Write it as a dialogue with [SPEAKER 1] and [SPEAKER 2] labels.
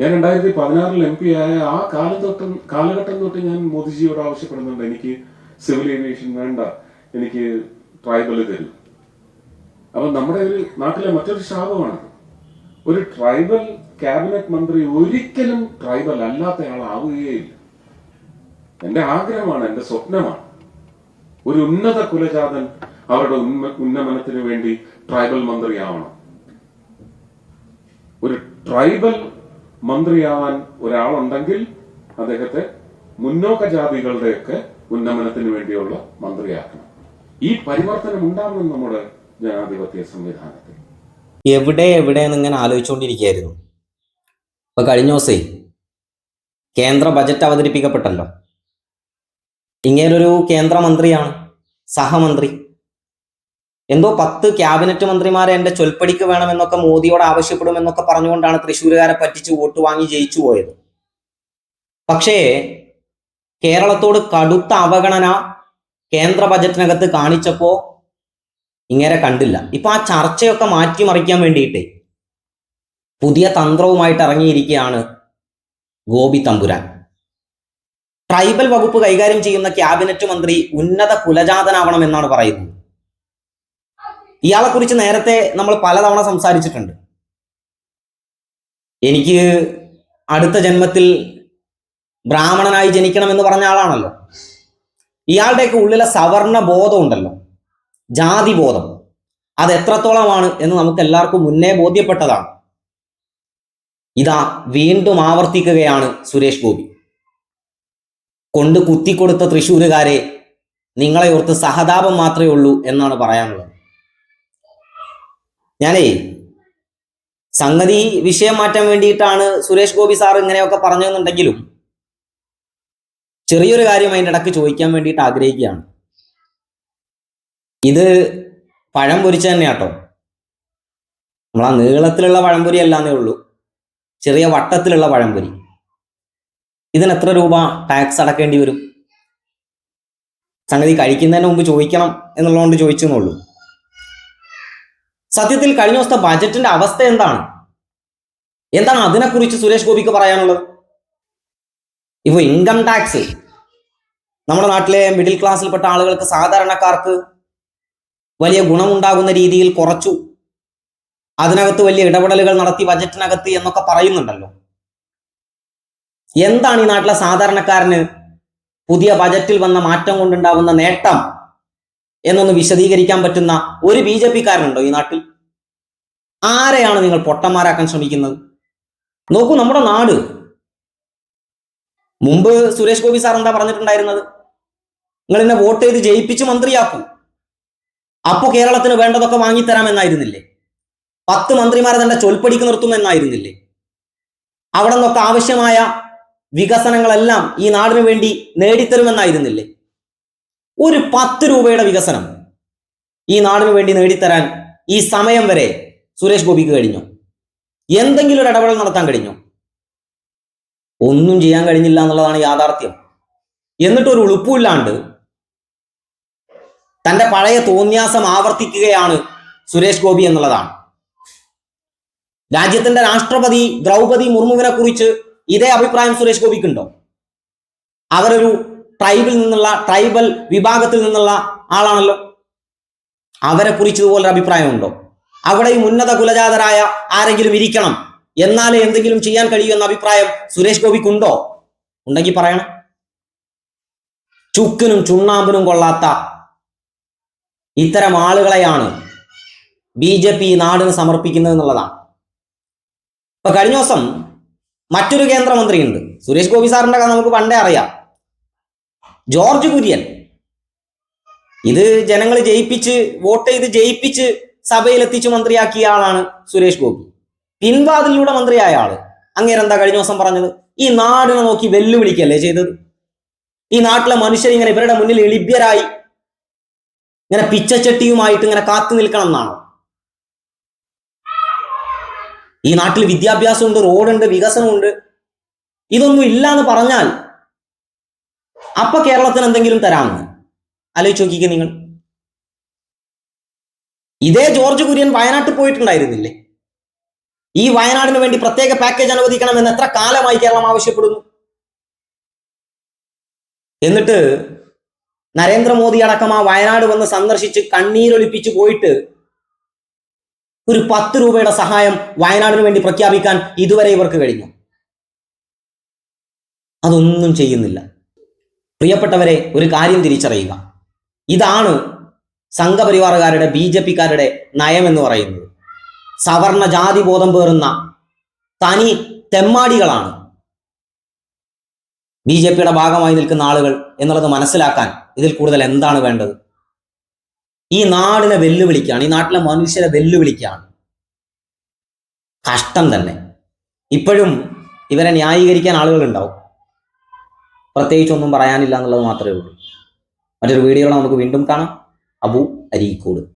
[SPEAKER 1] ഞാൻ രണ്ടായിരത്തി പതിനാറിൽ എം പി ആയ ആ കാലം കാലഘട്ടം തൊട്ട് ഞാൻ മോദിജിയോട് ആവശ്യപ്പെടുന്നുണ്ട്. എനിക്ക് സിവിൽ ഏവിയേഷൻ വേണ്ട. എനിക്ക് ട്രൈബൽ തരും. അപ്പൊ നമ്മുടെ ഒരു നാട്ടിലെ മറ്റൊരു ശാപമാണ്. ഒരു ട്രൈബൽ ക്യാബിനറ്റ് മന്ത്രി ഒരിക്കലും ട്രൈബൽ അല്ലാത്ത അല്ലാത്തയാളാവുകയില്ല എന്റെ ആഗ്രഹമാണ് എന്റെ സ്വപ്നമാണ്. ഒരു ഉന്നത കുലജാതൻ അവരുടെ ഉന്നമനത്തിന് വേണ്ടി ട്രൈബൽ മന്ത്രിയാവണം. ഒരു ട്രൈബൽ മന്ത്രിയാവാൻ ഒരാളുണ്ടെങ്കിൽ അദ്ദേഹത്തെ മുന്നോക്ക ജാതികളുടെയൊക്കെ ഉന്നമനത്തിന് വേണ്ടിയുള്ള മന്ത്രിയാക്കണം. ഈ പരിവർത്തനം ഉണ്ടാവണം നമ്മുടെ ജനാധിപത്യ സംവിധാനത്തിൽ.
[SPEAKER 2] എവിടെ എവിടെ ഇങ്ങനെ ആലോചിച്ചുകൊണ്ടിരിക്കുകയായിരുന്നു. ഇപ്പൊ കഴിഞ്ഞ ദിവസേ കേന്ദ്ര ബജറ്റ് അവതരിപ്പിക്കപ്പെട്ടല്ലോ. ഇങ്ങനൊരു കേന്ദ്രമന്ത്രിയാണ് സഹമന്ത്രി. എന്തോ പത്ത് ക്യാബിനറ്റ് മന്ത്രിമാരെ എന്റെ ചൊൽപ്പടിക്ക് വേണമെന്നൊക്കെ മോദിയോട് ആവശ്യപ്പെടുമെന്നൊക്കെ പറഞ്ഞുകൊണ്ടാണ് തൃശ്ശൂരുകാരെ പറ്റിച്ച് വോട്ട് വാങ്ങി ജയിച്ചു പോയത്. പക്ഷേ കേരളത്തോട് കടുത്ത അവഗണന കേന്ദ്ര ബജറ്റിനകത്ത് കാണിച്ചപ്പോ ഇങ്ങനെ കണ്ടില്ല. ഇപ്പൊ ആ ചർച്ചയൊക്കെ മാറ്റിമറിക്കാൻ വേണ്ടിയിട്ട് പുതിയ തന്ത്രവുമായിട്ട് ഇറങ്ങിയിരിക്കുകയാണ് ഗോപി തമ്പുരാൻ. ട്രൈബൽ വകുപ്പ് കൈകാര്യം ചെയ്യുന്ന ക്യാബിനറ്റ് മന്ത്രി ഉന്നത കുലജാതനാവണം എന്നാണ് പറയുന്നത്. ഇയാളെ കുറിച്ച് നേരത്തെ നമ്മൾ പലതവണ സംസാരിച്ചിട്ടുണ്ട്. എനിക്ക് അടുത്ത ജന്മത്തിൽ ബ്രാഹ്മണനായി ജനിക്കണം എന്ന് പറഞ്ഞ ആളാണല്ലോ. ഇയാളുടെയൊക്കെ ഉള്ളിലെ സവർണ ബോധം ഉണ്ടല്ലോ. ജാതി ബോധം. അത് എത്രത്തോളമാണ് എന്ന് നമുക്ക് എല്ലാവർക്കും മുന്നേ ബോധ്യപ്പെട്ടതാണ്. ഇതാ വീണ്ടും ആവർത്തിക്കുകയാണ് സുരേഷ് ഗോപി. കൊണ്ട് കുത്തിക്കൊടുത്ത തൃശ്ശൂരുകാരെ നിങ്ങളെ ഓർത്ത് സഹതാപം മാത്രമേ ഉള്ളൂ എന്നാണ് പറയാനുള്ളത്. ഞാനേ സംഗതി വിഷയം മാറ്റാൻ വേണ്ടിയിട്ടാണ് സുരേഷ് ഗോപി സാർ ഇങ്ങനെയൊക്കെ പറഞ്ഞതെന്നുണ്ടെങ്കിലും ചെറിയൊരു കാര്യം അതിന്റെ ഇടയ്ക്ക് ചോദിക്കാൻ വേണ്ടിയിട്ട് ആഗ്രഹിക്കുകയാണ്. ഇത് പഴം പൊരിച്ച തന്നെയാട്ടോ നമ്മളാ നീളത്തിലുള്ള പഴംപൊരി അല്ലാന്നേ ഉള്ളൂ. ചെറിയ വട്ടത്തിലുള്ള പഴംപൊരി ഇതിന് എത്ര രൂപ ടാക്സ് അടക്കേണ്ടി വരും? സംഗതി കഴിക്കുന്നതിന് മുമ്പ് ചോദിക്കണം എന്നുള്ളതുകൊണ്ട് ചോദിച്ചു എന്നുള്ളൂ സത്യത്തിൽ കഴിഞ്ഞ ദിവസത്തെ ബജറ്റിന്റെ അവസ്ഥ എന്താണ്? എന്താണ് അതിനെക്കുറിച്ച് സുരേഷ് ഗോപിക്ക് പറയാനുള്ളത്? ഇപ്പൊ ഇൻകം ടാക്സ് നമ്മുടെ നാട്ടിലെ മിഡിൽ ക്ലാസ്സിൽപ്പെട്ട ആളുകൾക്ക് സാധാരണക്കാർക്ക് വലിയ ഗുണമുണ്ടാകുന്ന രീതിയിൽ കുറച്ചു. അതിനകത്ത് വലിയ ഇടപെടലുകൾ നടത്തി ബജറ്റിനകത്ത് എന്നൊക്കെ പറയുന്നുണ്ടല്ലോ. എന്താണ് ഈ നാട്ടിലെ സാധാരണക്കാരന് പുതിയ ബജറ്റിൽ വന്ന മാറ്റം കൊണ്ടുണ്ടാകുന്ന നേട്ടം? എന്നൊന്ന് വിശദീകരിക്കാൻ പറ്റുന്ന ഒരു ബി ജെ പിക്കാരനുണ്ടോ ഈ നാട്ടിൽ? ആരെയാണ് നിങ്ങൾ പൊട്ടന്മാരാക്കാൻ ശ്രമിക്കുന്നത്? നോക്കൂ നമ്മുടെ നാട്. മുമ്പ് സുരേഷ് ഗോപി സാർ എന്താ പറഞ്ഞിട്ടുണ്ടായിരുന്നത്? നിങ്ങൾ എന്നെ വോട്ട് ചെയ്ത് ജയിപ്പിച്ച് മന്ത്രിയാക്കൂ. അപ്പോൾ കേരളത്തിന് വേണ്ടതൊക്കെ വാങ്ങിത്തരാമെന്നായിരുന്നില്ലേ? പത്ത് മന്ത്രിമാരെ തന്റെ ചൊൽപ്പടിക്ക് നിർത്തുമെന്നായിരുന്നില്ലേ? അവിടെ നിന്നൊക്കെ ആവശ്യമായ വികസനങ്ങളെല്ലാം ഈ നാടിനു വേണ്ടി നേടിത്തരുമെന്നായിരുന്നില്ലേ? ഒരു പത്ത് രൂപയുടെ വികസനം ഈ നാടിനു വേണ്ടി നേടിത്തരാൻ ഈ സമയം വരെ സുരേഷ് ഗോപിക്ക് കഴിഞ്ഞു? എന്തെങ്കിലും ഒരു ഇടപെടൽ നടത്താൻ കഴിഞ്ഞു? ഒന്നും ചെയ്യാൻ കഴിഞ്ഞില്ല എന്നുള്ളതാണ് യാഥാർത്ഥ്യം. എന്നിട്ടൊരു ഉളുപ്പുമില്ലാണ്ട് തന്റെ പഴയ തോന്യാസം ആവർത്തിക്കുകയാണ് സുരേഷ് ഗോപി എന്നുള്ളതാണ്. രാജ്യത്തിന്റെ രാഷ്ട്രപതി ദ്രൗപതി മുർമുവിനെ കുറിച്ച് ഇതേ അഭിപ്രായം സുരേഷ് ഗോപിക്കുണ്ടോ? അവരൊരു ട്രൈബിൽ നിന്നുള്ള ട്രൈബൽ വിഭാഗത്തിൽ നിന്നുള്ള ആളാണല്ലോ. അവരെ കുറിച്ച് ഇതുപോലൊരു അഭിപ്രായമുണ്ടോ? അവിടെയും ഉന്നത കുലജാതരായ ആരെങ്കിലും ഇരിക്കണം. എന്നാലേ എന്തെങ്കിലും ചെയ്യാൻ കഴിയൂ എന്ന അഭിപ്രായം സുരേഷ് ഗോപിക്കുണ്ടോ? ഉണ്ടെങ്കിൽ പറയണം. ചുക്കിനും ചുണ്ണാമ്പിനും കൊള്ളാത്ത ഇത്തരം ആളുകളെയാണ് ബി ജെ പി നാടിന് സമർപ്പിക്കുന്നത് എന്നുള്ളതാണ്. ഇപ്പൊ കഴിഞ്ഞ ദിവസം മറ്റൊരു കേന്ദ്രമന്ത്രിയുണ്ട്. സുരേഷ് ഗോപി സാറിന്റെ നമുക്ക് പണ്ടേ അറിയാം. ജോർജ് കുര്യൻ. ഇത് ജനങ്ങൾ ജയിപ്പിച്ച് വോട്ട് ചെയ്ത് ജയിപ്പിച്ച് സഭയിലെത്തിച്ച് മന്ത്രിയാക്കിയ ആളാണ് സുരേഷ് ഗോപി. പിൻവാതിലൂടെ മന്ത്രിയായ ആൾ. അങ്ങേരെന്താ കഴിഞ്ഞ ദിവസം പറഞ്ഞത്? ഈ നാടിനെ നോക്കി വെല്ലുവിളിക്കല്ലേ ചെയ്തത്? ഈ നാട്ടിലെ മനുഷ്യർ ഇങ്ങനെ ഇവരുടെ മുന്നിൽ എളിഭ്യരായി ഇങ്ങനെ പിച്ചച്ചട്ടിയുമായിട്ട് ഇങ്ങനെ കാത്തു നിൽക്കണം എന്നാണോ? ഈ നാട്ടിൽ വിദ്യാഭ്യാസമുണ്ട് റോഡുണ്ട് വികസനമുണ്ട്. ഇതൊന്നും ഇല്ല എന്ന് പറഞ്ഞാൽ അപ്പൊ കേരളത്തിന് എന്തെങ്കിലും തരാമെന്ന് ആലോചിച്ച് നോക്കിക്കെ നിങ്ങൾ. ഇതേ ജോർജ് കുര്യൻ വയനാട്ടിൽ പോയിട്ടുണ്ടായിരുന്നില്ലേ? ഈ വയനാടിന് വേണ്ടി പ്രത്യേക പാക്കേജ് അനുവദിക്കണം എന്ന് എത്ര കാലമായി കേരളം ആവശ്യപ്പെടുന്നു? എന്നിട്ട് നരേന്ദ്രമോദി അടക്കം ആ വയനാട് വന്ന് സന്ദർശിച്ച് കണ്ണീരൊലിപ്പിച്ച് പോയിട്ട് ഒരു പത്ത് രൂപയുടെ സഹായം വയനാടിന് വേണ്ടി പ്രഖ്യാപിക്കാൻ ഇതുവരെ ഇവർക്ക് കഴിഞ്ഞു. അതൊന്നും ചെയ്യുന്നില്ല. പ്രിയപ്പെട്ടവരെ ഒരു കാര്യം തിരിച്ചറിയുക. ഇതാണ് സംഘപരിവാറുകാരുടെ ബി ജെ പിക്കാരുടെ നയമെന്ന് പറയുന്നത്. സവർണ ജാതി ബോധം പേറുന്ന തനി തെമ്മാടികളാണ് ബി ജെ പിയുടെ ഭാഗമായി നിൽക്കുന്ന ആളുകൾ എന്നുള്ളത് മനസ്സിലാക്കാൻ ഇതിൽ കൂടുതൽ എന്താണ് വേണ്ടത്? ഈ നാടിനെ വെല്ലുവിളിക്കുകയാണ് ഈ നാട്ടിലെ മനുഷ്യരെ വെല്ലുവിളിക്കുകയാണ്. കഷ്ടം തന്നെ. ഇപ്പോഴും ഇവരെ ന്യായീകരിക്കാൻ പ്രത്യേകിച്ചൊന്നും പറയാനില്ല എന്നുള്ളത് മാത്രമേ ഉള്ളൂ. മറ്റൊരു വീഡിയോയിൽ നമുക്ക് വീണ്ടും കാണാം. അബു അരീക്കോട്.